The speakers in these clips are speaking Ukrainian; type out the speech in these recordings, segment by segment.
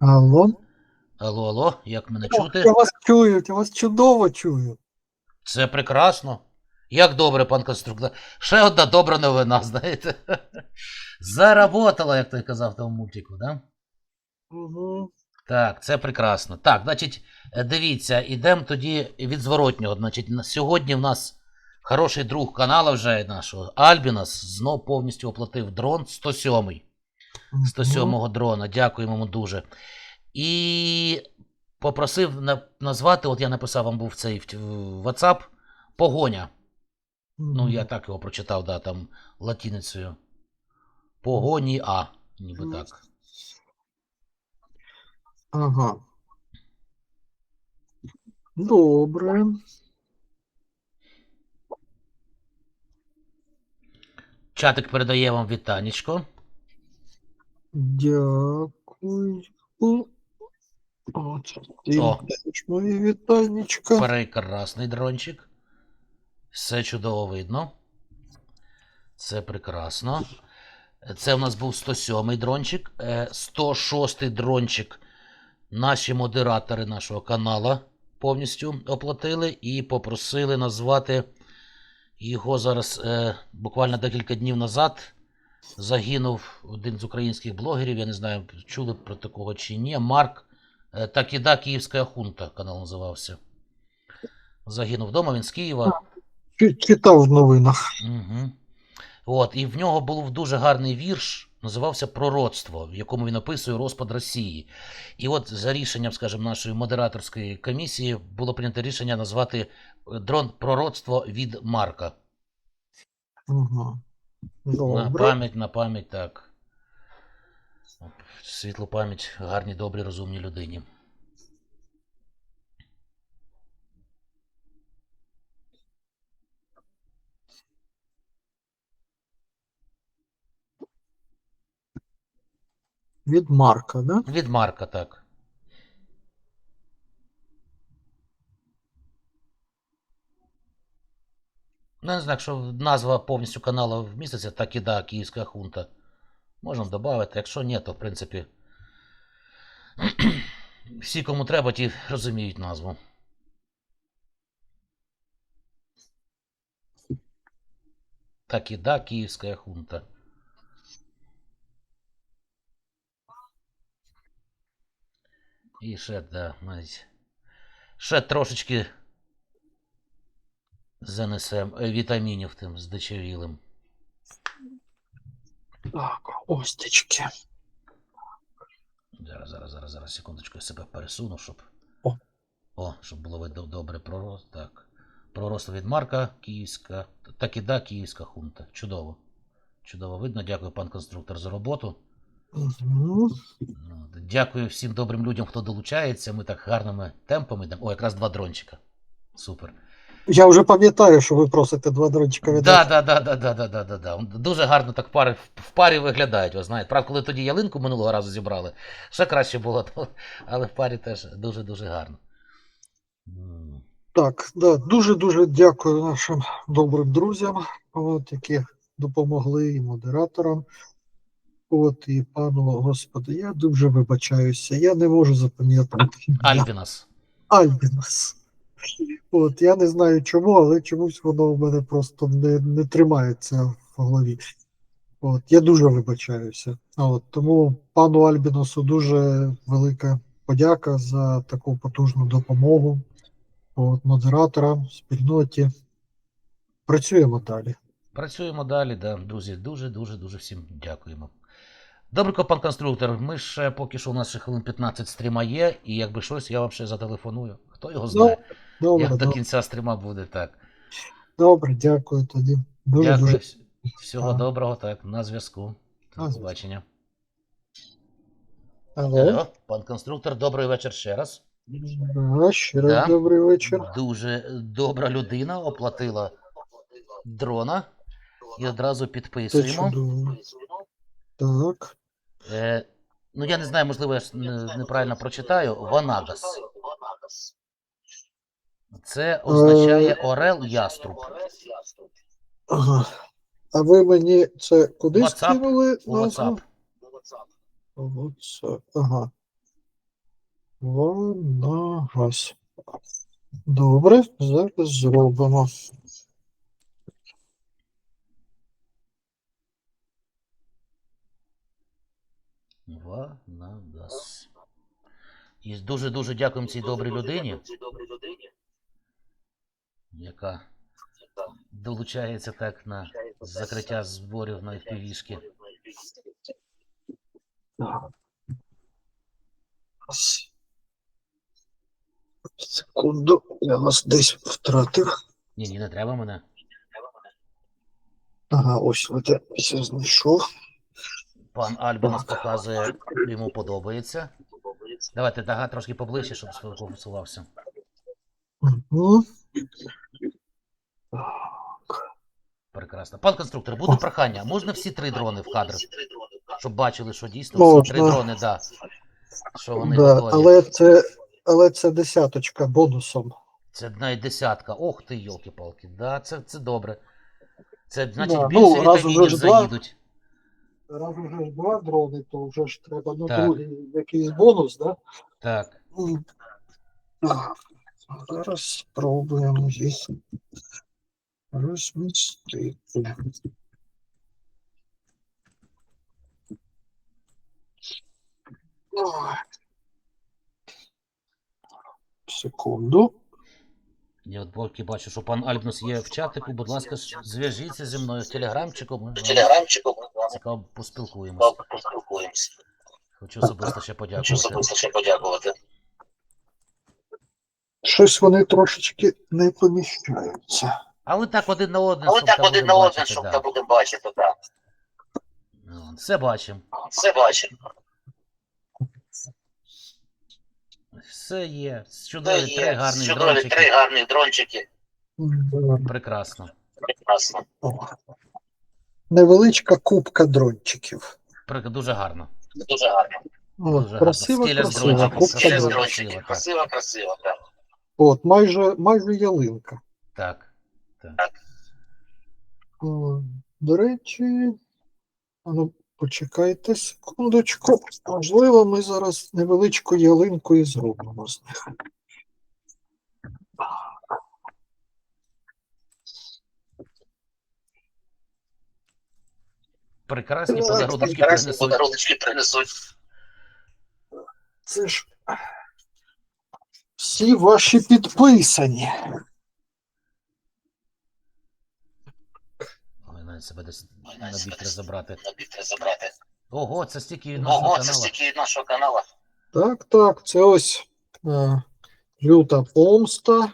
Алло? Алло, алло, як мене О, чути? Я вас чую, я вас чудово чую. Це прекрасно. Як добре, пан конструктор. Ще одна добра новина, знаєте. Заработала, як той казав тому мультику, да? Угу. Так, це прекрасно. Так, значить, е, дивіться, ідемо тоді від зворотнього. Значить, на- сьогодні в нас хороший друг канала вже нашого Альбінас знов повністю оплатив дрон 107. 107-го дрона. Дякуємо йому дуже. І попросив назвати, от я написав вам був цей WhatsApp, погоня. Ну, я так його прочитав, да, там латиницею. Погоні А, ніби так. Ага. Добре. Чатик передає вам вітанечко. Дякую. От, ти О. теж мої вітанечка. Прекрасний дрончик. Все чудово видно. Це прекрасно. Це у нас був 107-й дрончик. Е, 106-й дрончик. Наші модератори нашого канала повністю оплатили і попросили назвати його зараз е, буквально декілька днів назад. Загинув один з українських блогерів. Я не знаю, чули про такого чи ні. Марк е, Такіда Київська хунта канал називався. Загинув вдома, він з Києва. Читав в новинах. Угу. От, і в нього був дуже гарний вірш, називався Пророцтво, в якому він описує розпад Росії. І от за рішенням, скажімо, нашої модераторської комісії було прийнято рішення назвати е, дрон Пророцтво від Марка. Угу. На пам'ять, на пам'ять, так. Світлу пам'ять гарній, добрій, розумній людині. Від Марка, да? Від Марка, так. Ну, не знаю, якщо назва повністю каналу вміститься, так і да, Київська хунта. Можна додати. Якщо ні, то в принципі. Всі, кому треба, ті розуміють назву. Так і да, Київська хунта. І ще, да, навіть. Ще трошечки занесем е, вітамінів тим здичавілим. Так, остечки. Зараз, зараз, зараз, зараз, секундочку, я себе пересуну, щоб. О. О, щоб було видно добре пророст. Так. Пророст від Марка, Київська. Так і да, Київська хунта. Чудово. Чудово видно. Дякую, пан конструктор, за роботу. Угу. Ну, Дякую всім добрим людям, хто долучається. Ми так гарними темпами йдемо. О, якраз два дрончика. Супер. Я вже пам'ятаю, що ви просите два дрончика Да, віддати. да, да, да, да, да, да, да, да. Дуже гарно так в парі, в парі виглядають, ви знаєте. Правда, коли тоді ялинку минулого разу зібрали, ще краще було, то- але в парі теж дуже-дуже гарно. М. Так, да, дуже-дуже дякую нашим добрим друзям, от, які допомогли і модераторам. От, і пану Господи, я дуже вибачаюся. Я не можу запам'ятати. ім'я. Альбінас. Альбінас. От, я не знаю чому, але чомусь воно в мене просто не, не тримається в голові. От, я дуже вибачаюся. От, тому пану Альбіносу дуже велика подяка за таку потужну допомогу. От, модераторам, спільноті. Працюємо далі. Працюємо далі, да, друзі. Дуже-дуже-дуже всім дякуємо. Добренько, пан конструктор. Ми ще поки що у нас ще хвилин 15 стріма є, і якби щось, я вам ще зателефоную. Хто його знає, Добре, як до добре, кінця стріма буде так. добре, дякую тоді. Дуже Дякую. дуже. Всього Ага. доброго, так, на зв'язку. До зв'язку. побачення. Алло. Алло, пан конструктор, добрий вечір ще раз. Да, ще раз Да. добрий вечір. Дуже добра людина оплатила дрона і одразу Це підписуємо. чудово. Так. Е, ну, я не знаю, можливо, я ж не- неправильно прочитаю. Ванагас. Це означає Орел Яструб. Ага. А ви мені це куди WhatsApp, скинули? У WhatsApp. WhatsApp. Ага. На. Добре, зараз зробимо. Ванадас. І дуже-дуже дякуємо цій добрій людині, яка долучається так на закриття зборів на FPV-шки. Секунду, я вас десь втратив. Ні, ні, не треба мене. Ага, ось я все знайшов. Пан Альбінос показує, йому подобається. Давайте дага трошки поближче, щоб сфокусувався. Угу. Прекрасно. Пан конструктор, буде прохання. Можна всі три дрони в кадр? Щоб бачили, що дійсно всі три дрони, да. Що вони Да, готові. але це, але це десяточка бонусом. Це навіть десятка. Ох ти, йолки-палки. Да, це, це добре. Це значить Да, більше ну, раз уже вітамінів ж два. заїдуть. Раз вже ж два дрони, то вже ж треба на Так. другий якийсь бонус, да? Так. М. Так, Зараз спробуємо їх розмістити. Секунду. Я от поки бачу, що пан Альбнус є в чатику. Будь ласка, зв'яжіться зі мною в з вами цікаво поспілкуємося. поспілкуємося. Хочу особисто ще подякувати. Хочу особисто ще подякувати. Щось вони трошечки не поміщаються. Але так один на один, Але так один на один, щоб та будемо бачити, так. Ну, Все бачимо. Все бачимо. Все є. Це Чудові три є гарні чудові дрончики. три гарні дрончики. Прекрасно. Прекрасно. о. Невеличка кубка дрончиків. Прик- Дуже гарно. Дуже гарно. О, Дуже гарно. красиво, Стиля з. Кубка Ще з Красиво, дрончиків. красиво, так. Красиво, красиво, так. От, майже, майже ялинка. Так. О, До речі, а ну, почекайте секундочку. Можливо, ми зараз невеличку ялинку і зробимо з них. Прекрасні Так, подарунки принесуть. принесуть. Це ж всі ваші підписані. Навіть себе десь на треба забрати. Ого, це стільки від нашого Ого, це каналу. стільки від нашого каналу. Так, так, це ось е, люта помста.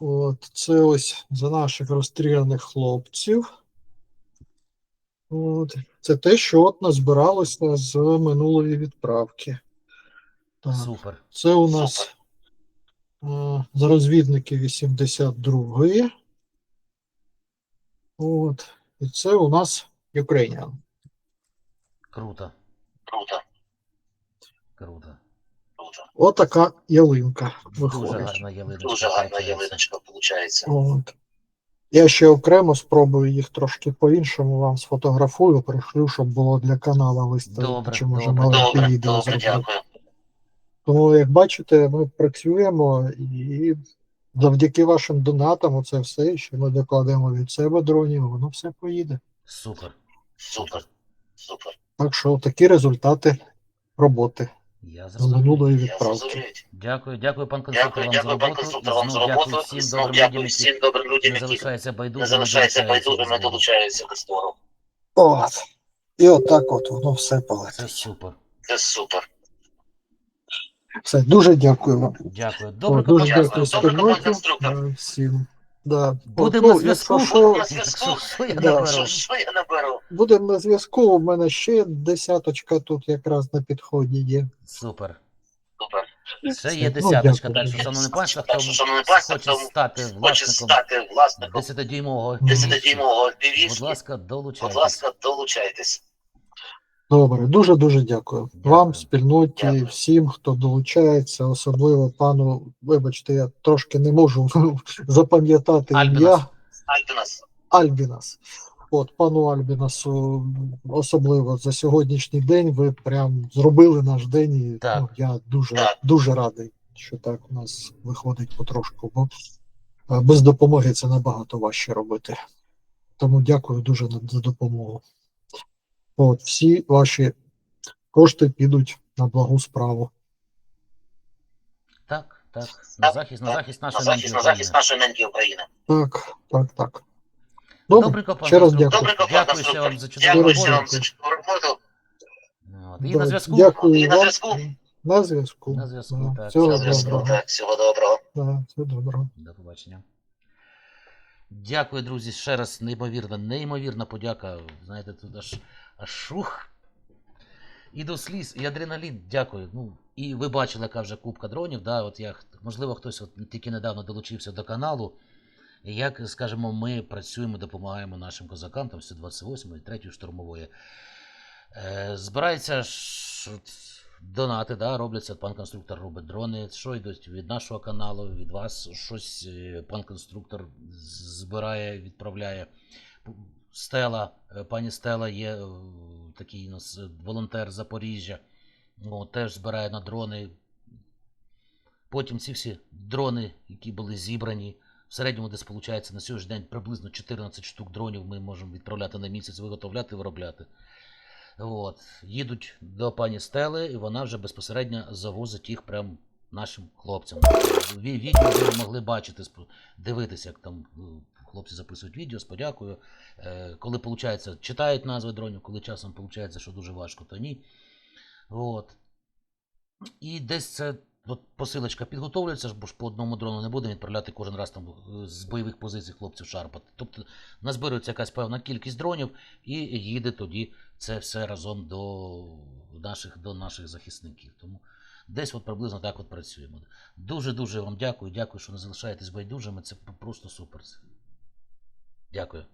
От, це ось за наших розстріляних хлопців. От, це те, що от назбиралося з минулої відправки. Так, Супер. це у нас е, з розвідники 82. От, і це у нас Ukrainian. Круто. Круто, Круто. круто. Отака ялинка Дуже виходить. гарна ялиночка. Дуже гарна виходить. ялиночка виходить. От. Я ще окремо спробую їх трошки по-іншому вам сфотографую, пришлю, щоб було для каналу виставити, Добре, чи може добре. маленьке Добре, відео добре, зробити. дякую. Тому, як бачите, ми працюємо і завдяки вашим донатам, це все, що ми докладемо від себе дронів, воно все поїде. Супер. Супер, супер. Так що такі результати роботи Я з минулої Я відправки. Дякую, дякую, пан конструктор, Дякую, вам дякую, пан роботу. вам за роботу. дякую І всім знов добрим людям, дякую які всім добрим людям, не які залишаються не байдужими. залишаються байдужими, долучаються до збору. От. І отак от воно все Це супер. Це супер. Все, дуже дякую вам. Дякую. О, Добре, дуже Дякую. дякую спільноті е, всім. Да. Будемо От, на ну, зв'язку. якщо Будемо на що, зв'язку. Що, я Да. наберу? Що, що я наберу? Будемо на зв'язку. У мене ще десяточка тут якраз на підході є. Супер. Супер. Ще є Ну, десяточка. дякую. Так що, шановне панство, Так хто що, шановне панство, хоче хто стати Хоче власником стати власником 10-дюймового 10-дюймового Будь ласка, Будь долучайтесь. ласка, долучайтесь. Добре, дуже дуже дякую. Дякую. Вам, спільноті, Дякую. всім, хто долучається, особливо пану. Вибачте, я трошки не можу запам'ятати ім'я Альбінас. Альбінас. От, пану Альбінасу, особливо за сьогоднішній день, ви прям зробили наш день, і Так. ну, я дуже, Так. дуже радий, що так у нас виходить потрошку, бо е, без допомоги це набагато важче робити. Тому дякую дуже за допомогу. От, всі ваші кошти підуть на благу справу. Так, так. На захист, на захист На нашої захист, неньки на захист нашої неньки України. Так, так, так. Добре, Добренько, пан ще раз дякую. Добре, Дякую ще вам за чудову Дякую ще вам за чудову роботу. От, І на зв'язку. Дякую І на вам. зв'язку. На зв'язку. На зв'язку, так. Всього На зв'язку. доброго. Так, всього доброго. Да, всього доброго. До побачення. Дякую, друзі. Ще раз неймовірна, неймовірна подяка. Знаєте, тут аж, аж шух. І до сліз, і адреналін. Дякую. Ну, і ви бачили, яка вже кубка дронів. Да? От я, можливо, хтось от тільки недавно долучився до каналу. Як, скажімо, ми працюємо, допомагаємо нашим козакам, там 128 і 3 штурмової. Е, збирається от донати, да, робляться, пан конструктор робить дрони. Що йдуть від нашого каналу, від вас щось е, пан конструктор збирає, відправляє. Стела, е, пані Стела є е, такий у нас волонтер Запоріжжя. Ну, теж збирає на дрони. Потім ці всі дрони, які були зібрані, в середньому десь виходить на сьогоднішній день приблизно 14 штук дронів ми можемо відправляти на місяць, виготовляти, виробляти. От. Їдуть до пані Стели, і вона вже безпосередньо завозить їх прям нашим хлопцям. Відео ви могли бачити, дивитися, як там е, хлопці записують відео з подякою. Е, Коли виходить, читають назви дронів, коли часом виходить, що дуже важко, то ні. От. І десь це посилочка підготовлюється, бо ж по одному дрону не будемо відправляти кожен раз там е, з бойових позицій хлопців шарпати. Тобто назбирується якась певна кількість дронів і їде тоді це все разом до наших, до наших захисників. Тому десь от приблизно так от працюємо. Дуже-дуже вам дякую. Дякую, що не залишаєтесь байдужими. Це просто супер. Дякую.